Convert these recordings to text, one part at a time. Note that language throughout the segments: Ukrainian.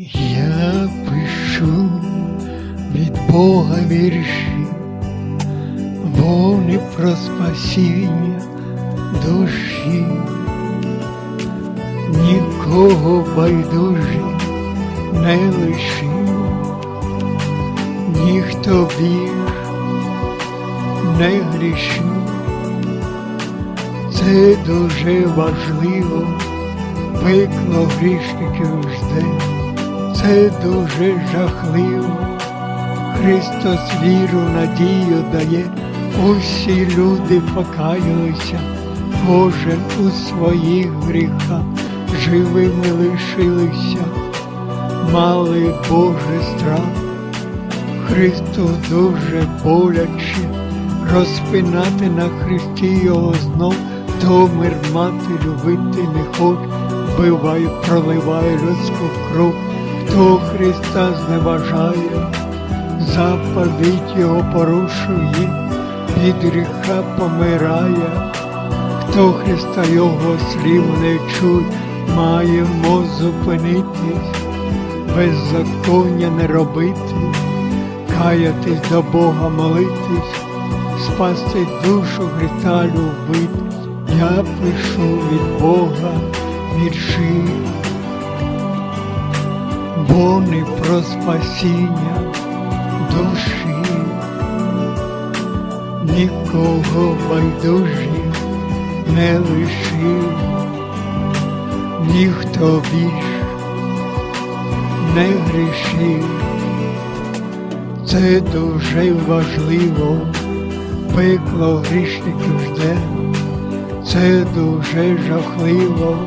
Я пишу від Бога вірші, вони про спасіння душі, нікого байдужі не лишив, ніхто вір не грішив. Це дуже важливо, пекло грішників жде, це дуже жахливо. Христос віру, надію дає, усі люди покаялися, кожен у своїх гріхах живими лишилися, мали Божий страх. Христу дуже боляче розпинати на хресті його знов, то мир мати любити не хоч, вбиває, проливає людську кров, хто Христа зневажає, заповідь його порушує, від гріха помирає, хто Христа його слів не чує, маємо зупинитись, беззаконня не робити каятись до Бога молитись, спасти душу гріха любити. Я пишу від Бога вірші, вони про спасіння душі, нікого байдужі не лишив, ніхто більш не грішив. Це дуже важливо, пекло грішників жде, це дуже жахливо.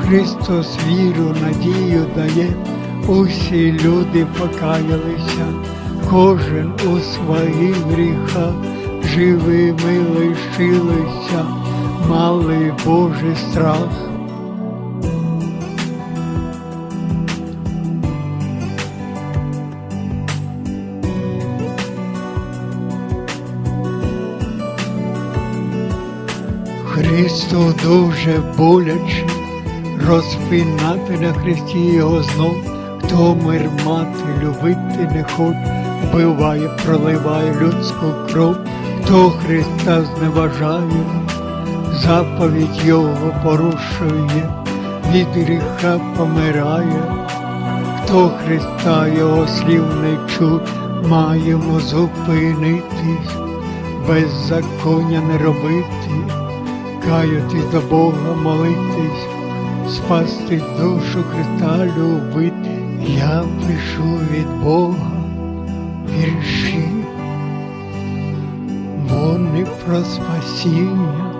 Христос віру, надію дає, усі люди покаялися, кожен у своїх гріхах живими лишилися, мали Божий страх. Христу дуже боляче розпинати на хресті його знов, хто мир мати любити не хоч, вбиває, проливає людську кров, хто Христа зневажає, заповідь його порушує, від гріха помирає, хто Христа його слів не чуть, маємо зупинитись, беззаконня не робити. Каятись до Бога, молитись, спасти душу Христа любити. Я пишу від Бога вірші, вони про спасіння